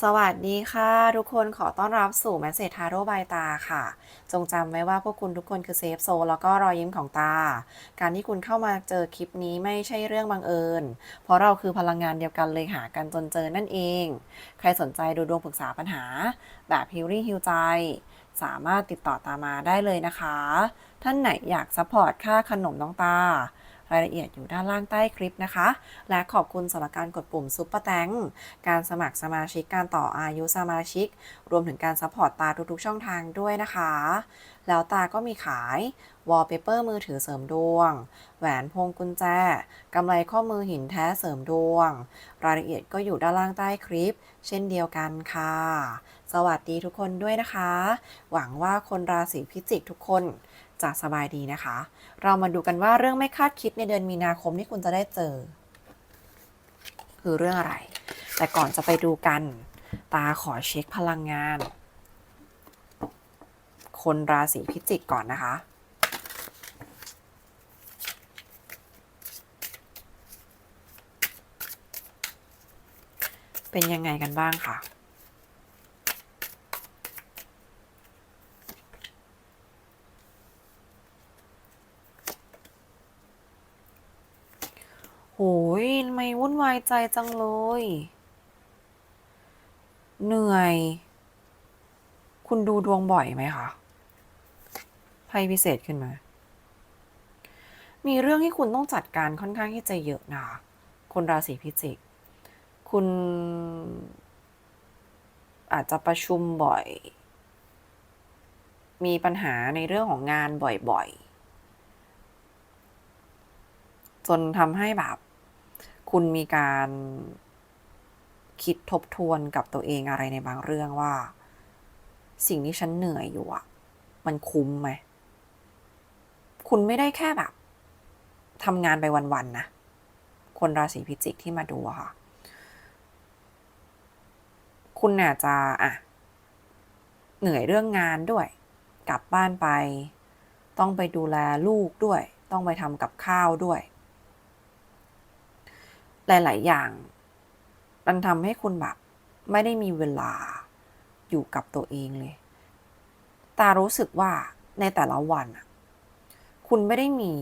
สวัสดีค่ะ ทุกคนขอต้อนรับสู่แมสเซจทาโร่บายตาค่ะ จงจำไว้ว่าพวกคุณทุกคนคือเซฟโซแล้วก็รอยยิ้มของตา การที่คุณเข้ามาเจอคลิปนี้ไม่ใช่เรื่องบังเอิญ เพราะเราคือพลังงานเดียวกันเลยหากันจนเจอนั่นเอง ใครสนใจดูดวงปรึกษาปัญหา แบบฮิลลิ่งฮิลใจ สามารถติดต่อตามมาได้เลยนะคะ ท่านไหนอยากซัพพอร์ตค่าขนมน้องตา รายละเอียดอยู่ด้านล่างใต้คลิปนะคะ และขอบคุณสำหรับการกดปุ่มซุปเปอร์แตงการสมัครสมาชิกการต่ออายุสมาชิก รวมถึงการซัพพอร์ตตาทุกๆช่องทางด้วยนะคะ แล้วตาก็มีขายวอลเปเปอร์มือถือเสริมดวง แหวนพวงกุญแจ กำไรข้อมือหินแท้เสริมดวง รายละเอียดก็อยู่ด้านล่างใต้คลิป เช่นเดียวกันค่ะ สวัสดีทุกคนด้วยนะคะ หวังว่าคนราศีพิจิกทุกคน จะสบายดีนะคะ เรามาดูกันว่าเรื่องไม่คาดคิดในเดือนมีนาคมที่คุณจะได้เจอ คือเรื่องอะไร แต่ก่อนจะไปดูกัน ตาขอเช็คพลังงาน คนราศีพิจิกก่อนนะคะเป็นยังไงกันบ้างคะ โหยทำไมวุ่นวายใจจังเลย เหนื่อย คุณดูดวงบ่อยไหมคะไพ่พิเศษขึ้นมา มีเรื่องที่คุณต้องจัดการค่อนข้างที่จะเยอะนะคะคนราศีพิจิก คุณ อาจจะประชุมบ่อย มีปัญหาในเรื่องของงานบ่อยๆ จนทำให้แบบ คุณมีการคิดทบทวนกับตัวเองอะไรในบางเรื่องว่า สิ่งที่ฉันเหนื่อยอยู่อะมันคุ้มไหม คุณไม่ได้แค่แบบทำงานไปวันๆนะ คนราศีพิจิกที่มาดูค่ะ คุณอาจจะอะเหนื่อยเรื่องงานด้วย กลับบ้านไป ต้องไปดูแลลูกด้วย ต้องไปทำกับข้าวด้วย หลาย ๆ อย่าง มันทำให้คุณแบบ ไม่ได้มีเวลาอยู่กับตัวเองเลย ตารู้สึกว่าในแต่ละวันคุณไม่ได้มี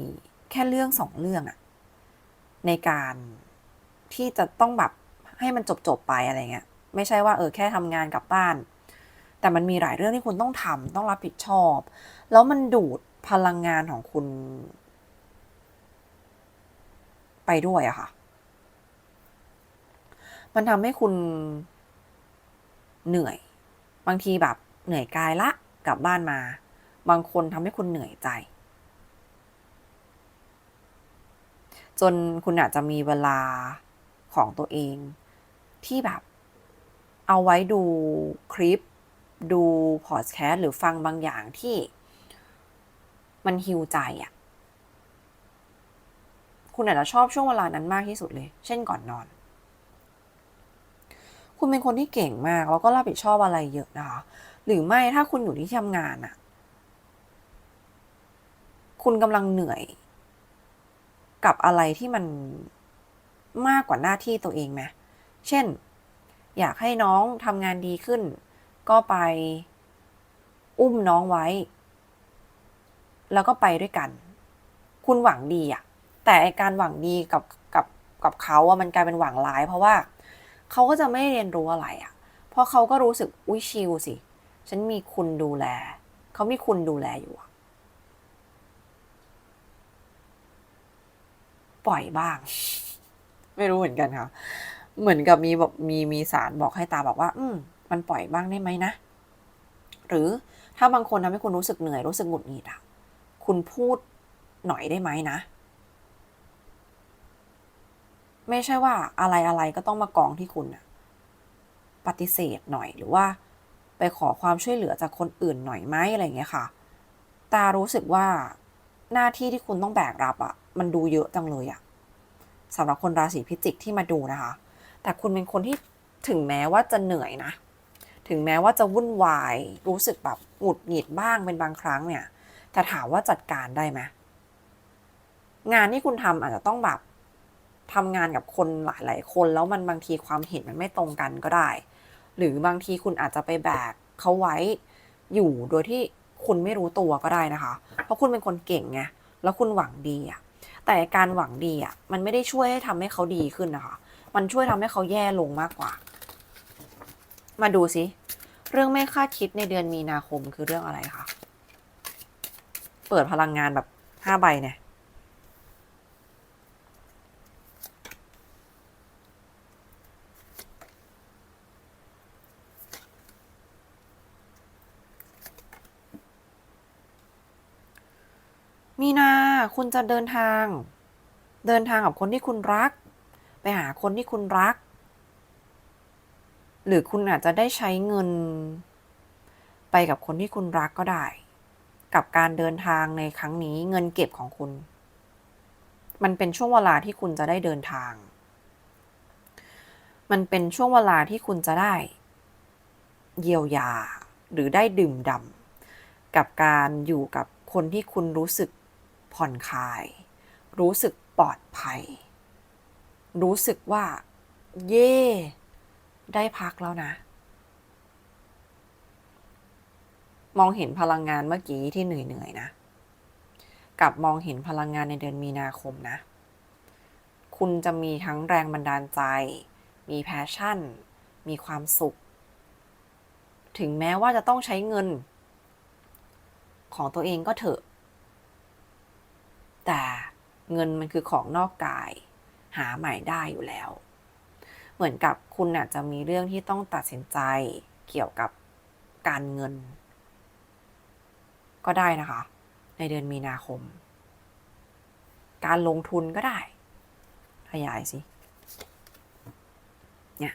แค่เรื่องสองเรื่องอะในการที่จะต้องแบบให้มันจบๆไปอะไรเงี้ย ไม่ใช่ว่าเออแค่ทำงานกลับบ้าน แต่มันมีหลายเรื่องที่คุณต้องทำต้องรับผิดชอบ แล้วมันดูดพลังงานของคุณ ไปด้วยอะค่ะ มันทำให้คุณเหนื่อย บางทีแบบเหนื่อยกายละกลับบ้านมา บางคนทำให้คุณเหนื่อยใจ จนคุณอาจจะมีเวลาของตัวเอง ที่แบบ เอาไว้ดูคลิป ดูพอดแคสต์หรือฟังบางอย่างที่ มันฮิวใจอะ่ะ คุณอาจจะชอบช่วงเวลานั้นมากที่สุดเลย เช่นก่อนนอน คุณเป็นคนที่เก่งมาก แล้วก็รับผิดชอบอะไรเยอะนะคะ หรือไม่ถ้าคุณอยู่ที่ทำงานอะคุณกำลังเหนื่อย กับอะไรที่มันมากกว่าหน้าที่ตัวเองไหมเช่น อยากให้น้องทำงานดีขึ้น ก็ไปอุ้มน้องไว้ แล้วก็ไปด้วยกัน คุณหวังดีอะแต่การหวังดีกับกับกับเขาอะมันกลายเป็นหวังร้าย เพราะว่า เขาก็จะไม่เรียนรู้อะไรอะเพราะเขาก็รู้สึกอุ้ยชิลสิ ฉันมีคุณดูแล เขามีคุณดูแลอยู่ ปล่อยบ้าง ไม่รู้เหมือนกันค่ะ เหมือนกับมีบอกมีมีสารบอกให้ตาบอกว่า อืม มันปล่อยบ้างได้ไหมนะ หรือถ้าบางคนทำให้คุณรู้สึกเหนื่อยรู้สึกหงุดหงิดอะคุณพูดหน่อยได้ไหมนะ ไม่ใช่ว่าอะไรอะไรก็ต้องมากองที่คุณอะปฏิเสธหน่อยหรือว่า ไปขอความช่วยเหลือจากคนอื่นหน่อยไหมอะไรอย่างเงี้ยค่ะ ตารู้สึกว่าหน้าที่ที่คุณต้องแบกรับอะมันดูเยอะจังเลยอะสำหรับคนราศีพิจิกที่มาดูนะคะ แต่คุณเป็นคนที่ถึงแม้ว่าจะเหนื่อยนะ ถึงแม้ว่าจะวุ่นวาย รู้สึกแบบหงุดหงิดบ้างเป็นบางครั้งเนี่ย แต่ถามว่าจัดการได้ไหมงานที่คุณทำอาจจะต้องแบบ ทำงานกับคนหลายๆ คนแล้วมันบางทีความเห็นมันไม่ตรงกันก็ได้ หรือบางทีคุณอาจจะไปแบกเขาไว้อยู่โดยที่คุณไม่รู้ตัวก็ได้นะคะ เพราะคุณเป็นคนเก่งไงแล้วคุณหวังดีอะแต่การหวังดีอะมันไม่ได้ช่วยให้ทำให้เขาดีขึ้นนะคะ มันช่วยทำให้เขาแย่ลงมากกว่า มาดูสิเรื่องไม่คาดคิดในเดือนมีนาคมคือเรื่องอะไรคะ เปิดพลังงานแบบห้าใบเนี่ย มีนา คุณจะเดินทาง เดินทางกับคนที่คุณรัก ไปหาคนที่คุณรัก หรือคุณอาจจะได้ใช้เงิน ไปกับคนที่คุณรักก็ได้ กับการเดินทางในครั้งนี้เงินเก็บของคุณ มันเป็นช่วงเวลาที่คุณจะได้เดินทาง มันเป็นช่วงเวลาที่คุณจะได้ เยียวยาหรือได้ดื่มด่ำกับการอยู่กับคนที่คุณรู้สึก ผ่อนคลาย รู้สึกปลอดภัย รู้สึกว่า เย่ได้พักแล้วนะ มองเห็นพลังงานเมื่อกี้ที่เหนื่อยๆนะ กับมองเห็นพลังงานในเดือนมีนาคมนะ คุณจะมีทั้งแรงบันดาลใจ มีแพชชั่น มีความสุข ถึงแม้ว่าจะต้องใช้เงิน ของตัวเองก็เถอะ เงินมันคือของนอกกาย หาใหม่ได้อยู่แล้ว เหมือนกับคุณอาจจะมีเรื่องที่ต้องตัดสินใจเกี่ยวกับการเงิน ก็ได้นะคะ ในเดือนมีนาคม การลงทุนก็ได้ ขยายสิเนี่ย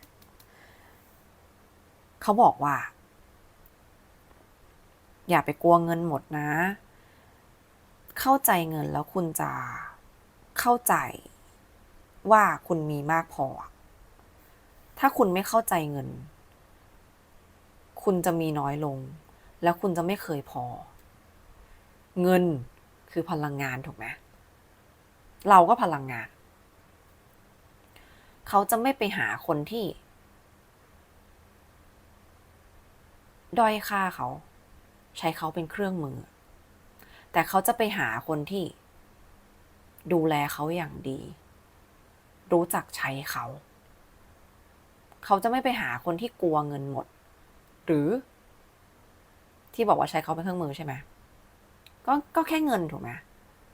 เขาบอกว่า อย่าไปกลัวเงินหมดนะ เข้าใจเงินแล้วคุณจะ เข้าใจว่าคุณมีมากพอ ถ้าคุณไม่เข้าใจเงิน คุณจะมีน้อยลง แล้วคุณจะไม่เคยพอ เงินคือพลังงานถูกไหมเราก็พลังงาน เขาจะไม่ไปหาคนที่ด้อยค่าเขา ใช้เขาเป็นเครื่องมือ แต่เขาจะไปหาคนที่ ดูแลเขาอย่างดี รู้จักใช้เขา เขาจะไม่ไปหาคนที่กลัวเงินหมด หรือ ที่บอกว่าใช้เขาเป็นเครื่องมือใช่ไหมก็ก็แค่เงินถูกไหม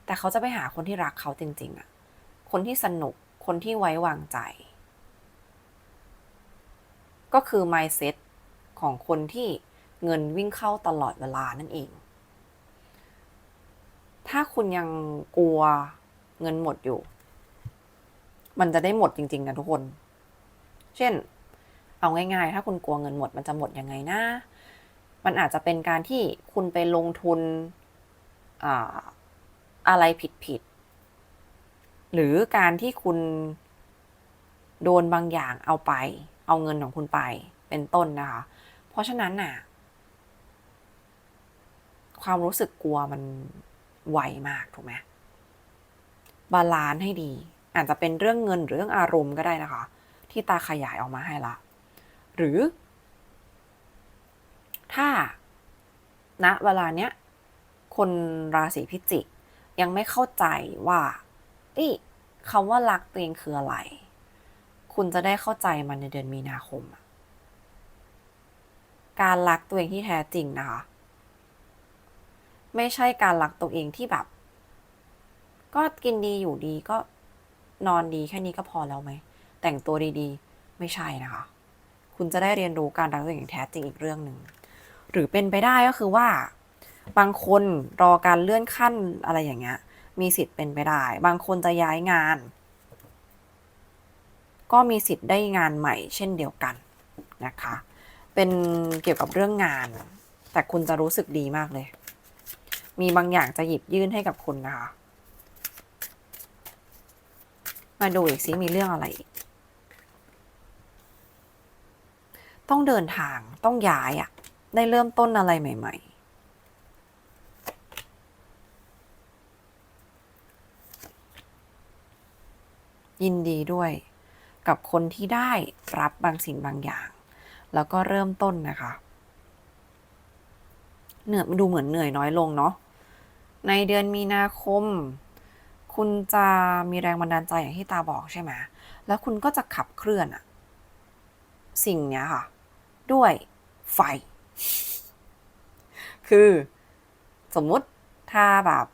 แต่เขาจะไปหาคนที่รักเขาจริง ๆอะคนที่สนุกคนที่ไว้วางใจ ก็คือ mindset ของคนที่เงินวิ่งเข้าตลอดเวลานั่นเอง ถ้าคุณยังกลัว เงินหมดอยู่ มันจะได้หมดจริง ๆ นะทุกคน เช่น เอาง่าย ๆ ถ้าคุณกลัวเงินหมด มันจะหมดยังไงนะ มันอาจจะเป็นการที่คุณไปลงทุนอาอะไรผิดๆ หรือการที่คุณโดนบางอย่างเอาไป เอาเงินของคุณไปเป็นต้นนะคะ เพราะฉะนั้นน่ะ ความรู้สึกกลัวมันไวมากถูกไหม บาลานซ์ให้ดี อาจจะเป็นเรื่องเงินหรือเรื่องอารมณ์ก็ได้นะคะ ที่ตาขยายออกมาให้ละ หรือ ถ้าณนะเวลาเนี้ยคนราศีพิจิก ยังไม่เข้าใจว่าอีคำว่ารักตัวเองคืออะไร คุณจะได้เข้าใจมันในเดือนมีนาคม การรักตัวเองที่แท้จริงนะคะ ไม่ใช่การรักตัวเองที่แบบ ก็กินดีอยู่ดีก็นอนดีแค่นี้ก็พอแล้วไหม แต่งตัวดีๆ ไม่ใช่นะคะ คุณจะได้เรียนรู้การรักตัวเองอย่างแท้จริงอีกเรื่องหนึ่ง หรือเป็นไปได้ก็คือว่า บางคนรอการเลื่อนขั้นอะไรอย่างเงี้ย มีสิทธิ์เป็นไปได้ บางคนจะย้ายงาน ก็มีสิทธิ์ได้งานใหม่ เช่นเดียวกันนะคะ เป็นเกี่ยวกับเรื่องงาน แต่คุณจะรู้สึกดีมากเลย มีบางอย่างจะหยิบยื่นให้กับคุณนะคะ มาดูอีกซิมีเรื่องอะไรอีกต้องเดินทางต้องย้ายอะได้เริ่มต้นอะไรใหม่ ๆยินดีด้วยกับคนที่ได้รับบางสิ่งบางอย่าง แล้วก็เริ่มต้นนะคะเหนื่อยดูเหมือนเหนื่อยน้อยลงเนาะในเดือนมีนาคม คุณจะมีแรงบันดาลใจอย่างที่ตาบอกใช่ไหมแล้วคุณก็จะขับเคลื่อนอะสิ่งเนี้ยค่ะ ด้วยไฟ คือสมมุติถ้าแบบ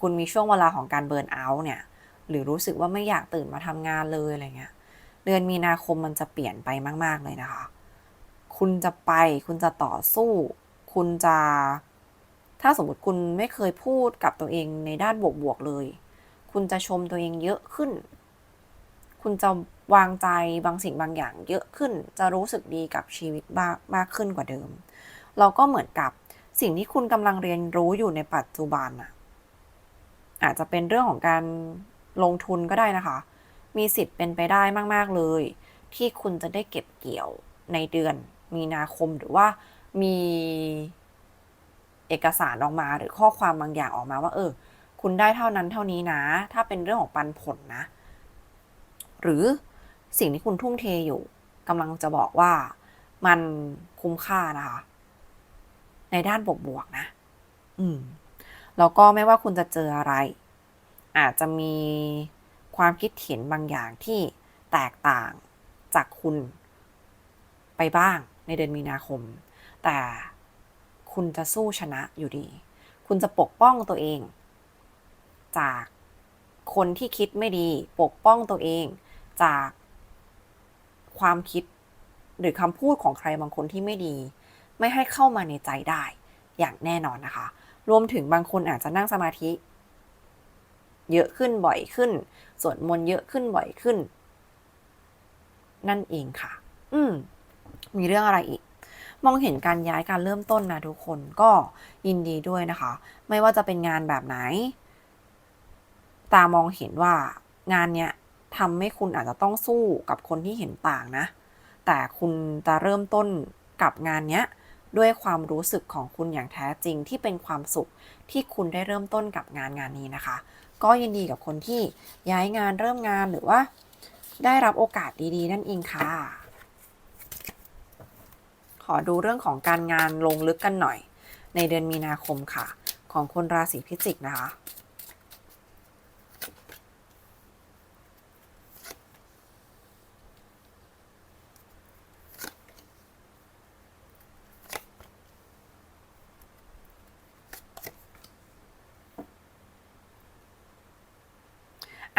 คุณมีช่วงเวลาของการเบิร์นเอาท์เนี่ย หรือรู้สึกว่าไม่อยากตื่นมาทำงานเลยอะไรเงี้ย เดือนมีนาคมมันจะเปลี่ยนไปมาก ๆ เลยนะคะ คุณจะไป คุณจะต่อสู้ คุณจะ ถ้าสมมติคุณไม่เคยพูดกับตัวเองในด้านบวก ๆ เลย คุณจะชมตัวเองเยอะขึ้น คุณจะวางใจบางสิ่งบางอย่าง เยอะขึ้น จะรู้สึกดีกับชีวิตมากมากขึ้นกว่าเดิม เราก็เหมือนกับสิ่งที่คุณกำลังเรียนรู้อยู่ในปัจจุบันอะอาจจะเป็นเรื่องของการลงทุนก็ได้นะคะ มีสิทธิ์เป็นไปได้มาก ๆ เลย ที่คุณจะได้เก็บเกี่ยวในเดือน มีนาคมหรือว่ามีเอกสารออกมาหรือข้อความบางอย่างออกมาว่า เออ คุณได้เท่านั้นเท่านี้นะ ถ้าเป็นเรื่องของปันผลนะ หรือสิ่งที่คุณทุ่มเทอยู่กำลังจะบอกว่ามันคุ้มค่านะคะ ในด้านบวกๆนะ อืม แล้วก็ไม่ว่าคุณจะเจออะไร อาจจะมีความคิดเห็นบางอย่างที่แตกต่างจากคุณไปบ้างในเดือนมีนาคม แต่คุณจะสู้ชนะอยู่ดี คุณจะปกป้องตัวเอง จากคนที่คิดไม่ดีปกป้องตัวเอง จากความคิดหรือคำพูดของใครบางคนที่ไม่ดี ไม่ให้เข้ามาในใจได้อย่างแน่นอนนะคะ รวมถึงบางคนอาจจะนั่งสมาธิ เยอะขึ้นบ่อยขึ้นสวดมนต์เยอะขึ้นบ่อยขึ้น นั่นเองค่ะ อืม มีเรื่องอะไรอีก มองเห็นการย้ายการเริ่มต้นนะทุกคนก็ยินดีด้วยนะคะ ไม่ว่าจะเป็นงานแบบไหน ตามองเห็นว่างานเนี้ยทำให้คุณอาจจะต้องสู้กับคนที่เห็นต่างนะ แต่คุณจะเริ่มต้นกับงานเนี้ยด้วยความรู้สึกของคุณอย่างแท้จริงที่เป็นความสุขที่คุณได้เริ่มต้นกับงานงานนี้นะคะ ก็ยินดีกับคนที่ย้ายงานเริ่มงานหรือว่า ได้รับโอกาสดีๆ นั่นเองค่ะ ขอดูเรื่องของการงานลงลึกกันหน่อย ในเดือนมีนาคมค่ะ ของคนราศีพิจิกนะคะ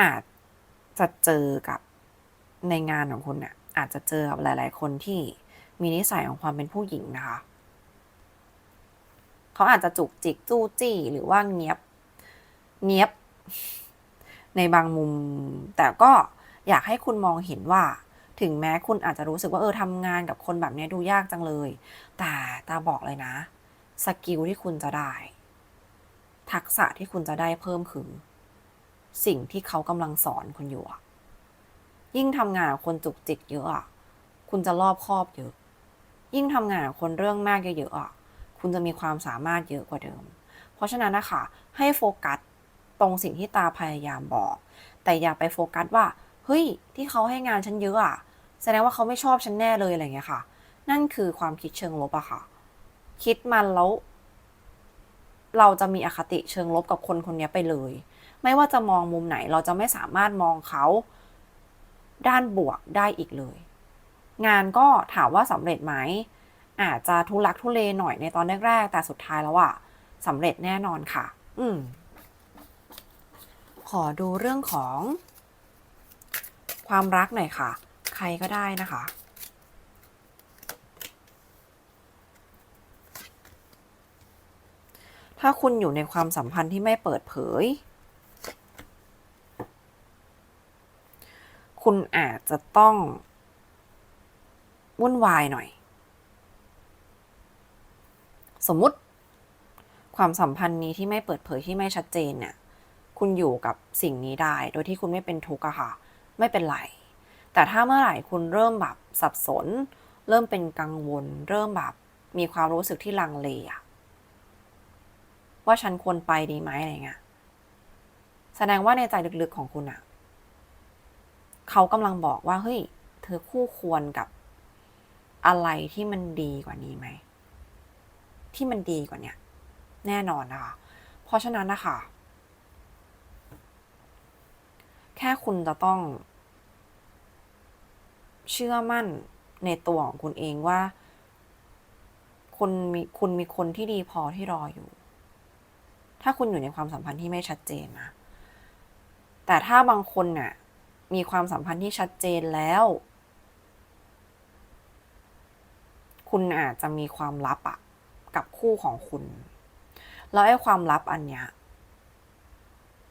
อาจจะเจอกับในงานของคุณเนี่ยอาจจะเจอกับหลาย ๆ คนที่มีนิสัยของความเป็นผู้หญิงนะคะ เขาอาจจะจุกจิกจู้จี้หรือว่าเงียบเงียบ ในบางมุม แต่ก็อยากให้คุณมองเห็นว่า ถึงแม้คุณอาจจะรู้สึกว่าเออทำงานกับคนแบบนี้ดูยากจังเลย แต่ตาบอกเลยนะ สกิลที่คุณจะได้ ทักษะที่คุณจะได้เพิ่มคือ สิ่งที่เขากำลังสอนคุณอยู่อะยิ่งทำงานกับคนจุกจิกเยอะอะคุณจะรอบคอบเยอะ ยิ่งทำงานกับคนเรื่องมากเยอะๆอะคุณจะมีความสามารถเยอะกว่าเดิม เพราะฉะนั้นนะคะ ให้โฟกัสตรงสิ่งที่ตาพยายามบอก แต่อย่าไปโฟกัสว่า เฮ้ย ที่เขาให้งานฉันเยอะอะแสดงว่าเขาไม่ชอบฉันแน่เลยอะไรเงี้ยค่ะ นั่นคือความคิดเชิงลบอะค่ะ คิดมันแล้ว เราจะมีอคติเชิงลบกับคนคนนี้ไปเลย ไม่ว่าจะมองมุมไหนเราจะไม่สามารถมองเขาด้านบวกได้อีกเลย งานก็ถามว่าสำเร็จไหม อาจจะทุลักทุเลหน่อยในตอนแรกๆ แต่สุดท้ายแล้วอะสำเร็จแน่นอนค่ะ อืม ขอดูเรื่องของ ความรักหน่อยค่ะ ใครก็ได้นะคะถ้าคุณอยู่ในความสัมพันธ์ที่ไม่เปิดเผย คุณอาจจะต้องวุ่นวายหน่อย สมมุติความสัมพันธ์นี้ที่ไม่เปิดเผยที่ไม่ชัดเจนเนี่ยคุณอยู่กับสิ่งนี้ได้ โดยที่คุณไม่เป็นทุกข์อะค่ะ ไม่เป็นไร แต่ถ้าเมื่อไหร่คุณเริ่มแบบสับสน เริ่มเป็นกังวล เริ่มแบบมีความรู้สึกที่ลังเลอะว่าฉันควรไปดีไหมอะไรเงี้ยแสดงว่าในใจลึกๆของคุณอะ เขากำลังบอกว่าเฮ้ย เธอคู่ควรกับอะไรที่มันดีกว่านี้ไหม ที่มันดีกว่าเนี้ยแน่นอนนะคะ เพราะฉะนั้นนะคะ แค่คุณจะต้อง เชื่อมั่นในตัวของคุณเองว่าคุณมีคุณมีคนที่ดีพอที่รออยู่ ถ้าคุณอยู่ในความสัมพันธ์ที่ไม่ชัดเจนนะ แต่ถ้าบางคนน่ะ มีความสัมพันธ์ที่ชัดเจนแล้ว คุณอาจจะมีความลับอะกับคู่ของคุณ แล้วไอ้ความลับอันเนี้ย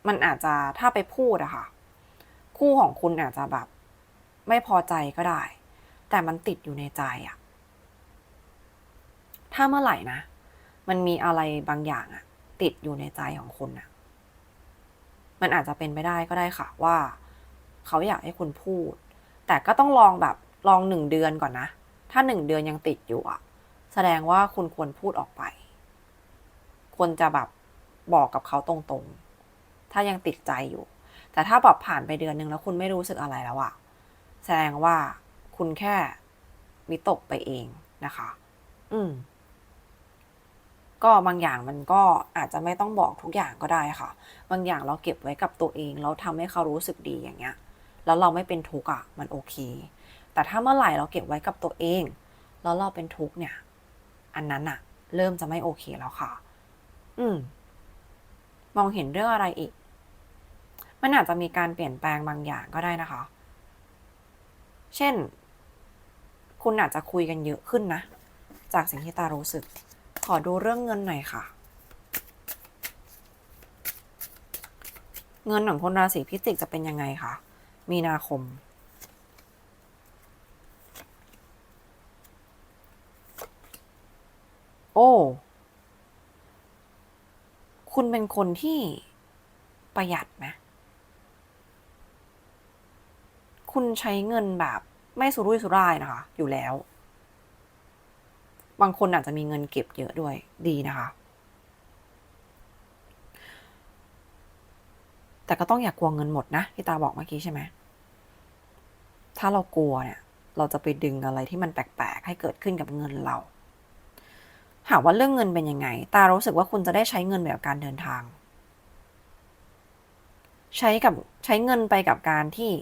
มันอาจจะถ้าไปพูดอะค่ะ คู่ของคุณอาจจะแบบ ไม่พอใจก็ได้ แต่มันติดอยู่ในใจอะถ้าเมื่อไหร่นะ มันมีอะไรบางอย่างอะติดอยู่ในใจของคุณอะมันอาจจะเป็นไปได้ก็ได้ค่ะว่า เขาอยากให้คุณพูด แต่ก็ต้องลองแบบลองหนึ่งเดือนก่อนนะ ถ้าหนึ่งเดือนยังติดอยู่อะแสดงว่าคุณควรพูดออกไป ควรจะแบบบอกกับเขาตรงๆ ถ้ายังติดใจอยู่ แต่ถ้าแบบผ่านไปเดือนหนึ่งแล้วคุณไม่รู้สึกอะไรแล้วอะแสดงว่าคุณแค่วิตกไปเองนะคะ อืม ก็บางอย่างมันก็อาจจะไม่ต้องบอกทุกอย่างก็ได้ค่ะ บางอย่างเราเก็บไว้กับตัวเอง แล้วทำให้เขารู้สึกดีอย่างเงี้ย แล้วเราไม่เป็นทุกข์อะมันโอเค แต่ถ้าเมื่อไหร่เราเก็บไว้กับตัวเอง แล้วเราเป็นทุกข์เนี่ย อันนั้นอะ เริ่มจะไม่โอเคแล้วค่ะ อืม มองเห็นเรื่องอะไรอีก มันอาจจะมีการเปลี่ยนแปลงบางอย่างก็ได้นะคะ เช่น คุณอาจจะคุยกันเยอะขึ้นนะ จากสิ่งที่ตารู้สึก ขอดูเรื่องเงินหน่อยค่ะเงินของคนราศีพิจิกจะเป็นยังไงคะ มีนาคม โอ้ คุณเป็นคนที่ประหยัดไหมคุณใช้เงินแบบไม่สุรุ่ยสุร่ายนะคะ อยู่แล้ว บางคนอาจจะมีเงินเก็บเยอะด้วยดีนะคะ แต่ก็ต้องอย่ากกลัวเงินหมดนะที่ตาบอกเมื่อกี้ใช่ไหมถ้าเรากลัวเนี่ย เราจะไปดึงอะไรที่มันแปลกๆให้เกิดขึ้นกับเงินเราถามว่าเรื่องเงินเป็นยังไง ตารู้สึกว่าคุณจะได้ใช้เงินแบบการเดินทาง ใช้กับใช้เงินไปกับการที่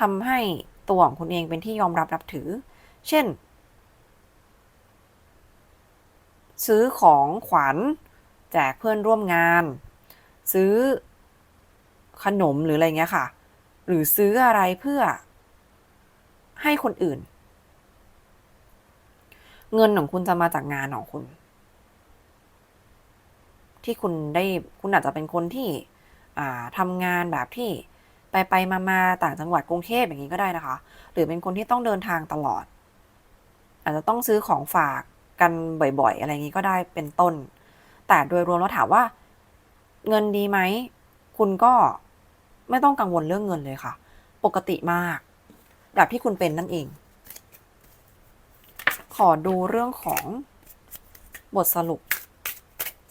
ทำให้ตัวของคุณเองเป็นที่ยอมรับนับถือ เช่น ซื้อของขวัญแจกเพื่อนร่วมงาน ซื้อ ขนมหรืออะไรเงี้ยค่ะ หรือซื้ออะไรเพื่อให้คนอื่น เงินของคุณจะมาจากงานของคุณ ที่คุณได้คุณอาจจะเป็นคนที่ทำงานแบบที่ไปไปมามาต่างจังหวัดกรุงเทพอย่างนี้ก็ได้นะคะ หรือเป็นคนที่ต้องเดินทางตลอด อาจจะต้องซื้อของฝากกันบ่อยๆ อะไรอย่างนี้ก็ได้เป็นต้น แต่โดยรวมแล้วถามว่า เงินดีไหม คุณก็ ไม่ต้องกังวลเรื่องเงินเลยค่ะ ปกติมาก แบบที่คุณเป็นนั่นเอง ขอดูเรื่องของบทสรุป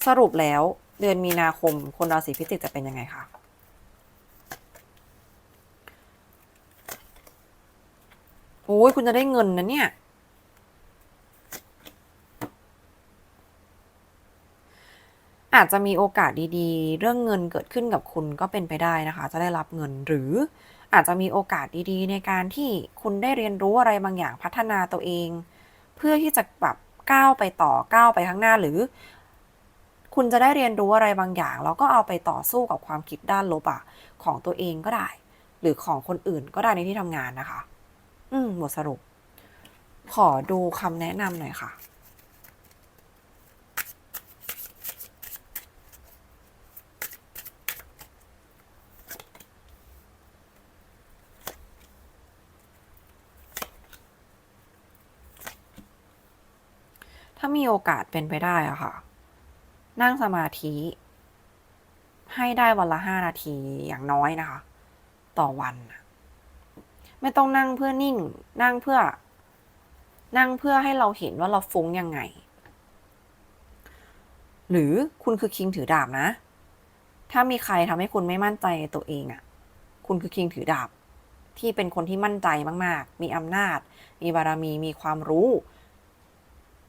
สรุปแล้วเดือนมีนาคม คนราศีพิจิกจะเป็นยังไงคะโอ้ยคุณจะได้เงินนะเนี่ย อาจจะมีโอกาสดีๆ เรื่องเงินเกิดขึ้นกับคุณก็เป็นไปได้นะคะ จะได้รับเงินหรืออาจจะมีโอกาสดีๆ ในการที่คุณได้เรียนรู้อะไรบางอย่างพัฒนาตัวเอง เพื่อที่จะแบบก้าวไปต่อก้าวไปข้างหน้าหรือ คุณจะได้เรียนรู้อะไรบางอย่าง แล้วก็เอาไปต่อสู้กับความคิดด้านลบอะของตัวเองก็ได้ หรือของคนอื่นก็ได้ในที่ทำงานนะคะ อืมบทสรุป ขอดูคำแนะนำหน่อยค่ะ มีโอกาสเป็นไปได้อะค่ะ นั่งสมาธิ ให้ได้วันละห้านาทีอย่างน้อยนะคะ ต่อวันไม่ต้องนั่งเพื่อนิ่ง นั่งเพื่อ นั่งเพื่อให้เราเห็นว่าเราฟุ้งยังไง หรือคุณคือคิงถือดาบนะ ถ้ามีใครทำให้คุณไม่มั่นใจตัวเองอะคุณคือคิงถือดาบที่เป็นคนที่มั่นใจมาก ๆ มีอำนาจ มีบารมี มีความรู้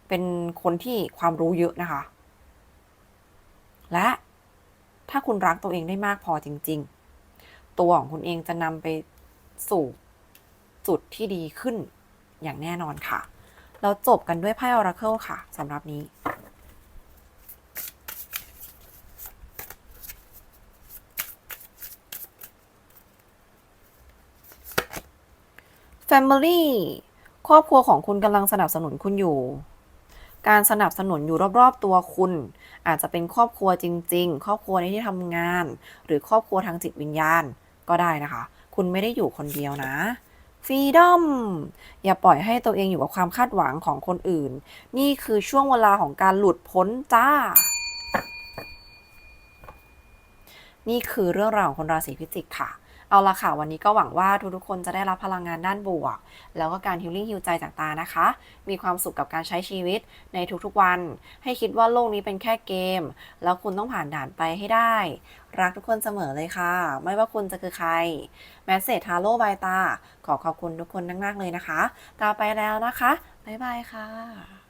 เป็นคนที่ความรู้เยอะนะคะ และถ้าคุณรักตัวเองได้มากพอจริง ๆ ตัวของคุณเองจะนำไปสู่จุดที่ดีขึ้นอย่างแน่นอนค่ะ เราจบกันด้วยไพ่ Oracle ค่ะสำหรับนี้ Family ครอบครัวของคุณกำลังสนับสนุนคุณอยู่ การสนับสนุนอยู่รอบๆตัวคุณ อาจจะเป็นครอบครัวจริง ๆ ครอบครัวในที่ทำงาน หรือครอบครัวทางจิตวิญญาณก็ได้นะคะ คุณไม่ได้อยู่คนเดียวนะฟรีดอมอย่าปล่อยให้ตัวเองอยู่กับความคาดหวังของคนอื่น นี่คือช่วงเวลาของการหลุดพ้นจ้า นี่คือเรื่องราวของคนราศีพิจิกค่ะ เอาละค่ะ วันนี้ก็หวังว่าทุกๆคนจะได้รับพลังงานด้านบวก แล้วก็การฮิลลิ่งฮิวใจจากตานะคะ มีความสุขกับการใช้ชีวิตในทุกๆวัน ให้คิดว่าโลกนี้เป็นแค่เกม แล้วคุณต้องผ่านด่านไปให้ได้ รักทุกคนเสมอเลยค่ะ ไม่ว่าคุณจะคือใคร แมสเซจทาโร่บายตา ขอขอบคุณทุกคนมากๆเลยนะคะ ตาไปแล้วนะคะ บ๊ายบายค่ะ